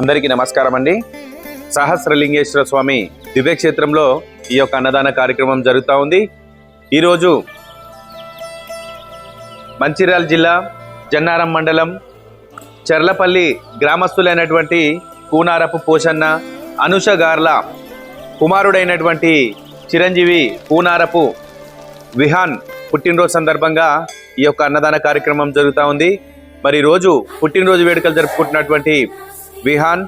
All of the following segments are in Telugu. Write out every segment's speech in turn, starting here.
అందరికీ నమస్కారం అండి. సహస్రలింగేశ్వర స్వామి దివ్యక్షేత్రంలో ఈ యొక్క అన్నదాన కార్యక్రమం జరుగుతూ ఉంది. ఈరోజు మంచిర్యాల జిల్లా జన్నారం మండలం చెర్లపల్లి గ్రామస్తులైనటువంటి కూనారపు పోషన్న అనుష గార్ల కుమారుడైనటువంటి చిరంజీవి కూనారపు విహాన్ పుట్టినరోజు సందర్భంగా ఈ యొక్క అన్నదాన కార్యక్రమం జరుగుతూ ఉంది. మరి రోజు పుట్టినరోజు వేడుకలు జరుపుకుంటున్నటువంటి విహాన్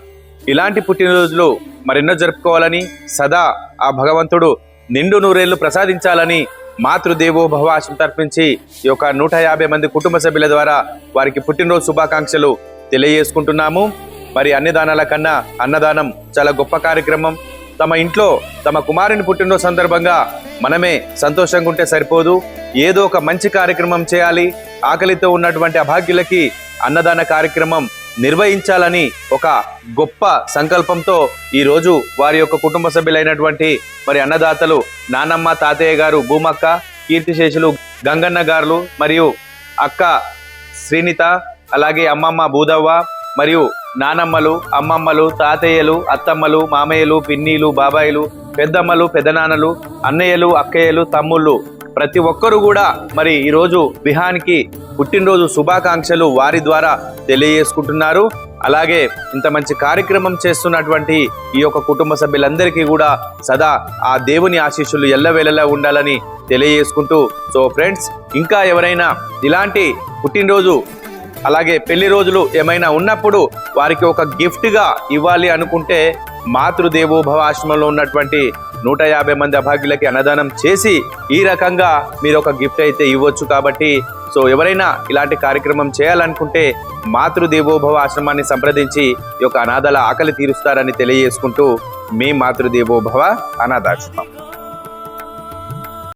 ఇలాంటి పుట్టినరోజులు మరెన్నో జరుపుకోవాలని సదా ఆ భగవంతుడు నిండు నూరేళ్ళు ప్రసాదించాలని మాతృదేవోభవ ఆశం తర్పించి ఈ యొక్క నూట యాభై మంది కుటుంబ సభ్యుల ద్వారా వారికి పుట్టినరోజు శుభాకాంక్షలు తెలియజేసుకుంటున్నాము. మరి అన్ని దానాల కన్నా అన్నదానం చాలా గొప్ప కార్యక్రమం. తమ ఇంట్లో తమ కుమారుని పుట్టినరోజు సందర్భంగా మనమే సంతోషంగా ఉంటే సరిపోదు. ఏదో ఒక మంచి కార్యక్రమం చేయాలి. ఆకలితో ఉన్నటువంటి అభాగ్యులకి అన్నదాన కార్యక్రమం నిర్వహించాలని ఒక గొప్ప సంకల్పంతో ఈరోజు వారి యొక్క కుటుంబ సభ్యులైనటువంటి మరి అన్నదాతలు నానమ్మ తాతయ్య గారు భూమక్క కీర్తిశేషులు గంగన్న గారులు మరియు అక్క శ్రీనిత అలాగే అమ్మమ్మ భూదవ్వ మరియు నానమ్మలు అమ్మమ్మలు తాతయ్యలు అత్తమ్మలు మామయ్యలు పిన్నీలు బాబాయిలు పెద్దమ్మలు పెదనాన్నలు అన్నయ్యలు అక్కయ్యలు తమ్ముళ్ళు ప్రతి ఒక్కరు కూడా మరి ఈరోజు విహానికి పుట్టినరోజు శుభాకాంక్షలు వారి ద్వారా తెలియజేసుకుంటున్నారు. అలాగే ఇంత మంచి కార్యక్రమం చేస్తున్నటువంటి ఈ యొక్క కుటుంబ సభ్యులందరికీ కూడా సదా ఆ దేవుని ఆశీస్సులు ఎల్లవేళలా ఉండాలని తెలియజేసుకుంటూ సో ఫ్రెండ్స్ ఇంకా ఎవరైనా ఇలాంటి పుట్టినరోజు అలాగే పెళ్ళి రోజులు ఏమైనా ఉన్నప్పుడు వారికి ఒక గిఫ్ట్గా ఇవ్వాలి అనుకుంటే మాతృదేవోభవ ఆశ్రమంలో ఉన్నటువంటి నూట యాభై మంది అభాగ్యులకి అన్నదానం చేసి ఈ రకంగా మీరు ఒక గిఫ్ట్ అయితే ఇవ్వచ్చు కాబట్టి సో ఎవరైనా ఇలాంటి కార్యక్రమం చేయాలనుకుంటే మాతృదేవోభవ ఆశ్రమాన్ని సంప్రదించి ఈ యొక్క అనాథల ఆకలి తీరుస్తారని తెలియజేసుకుంటూ మీ మాతృదేవోభవ అనాథాశ్రమం.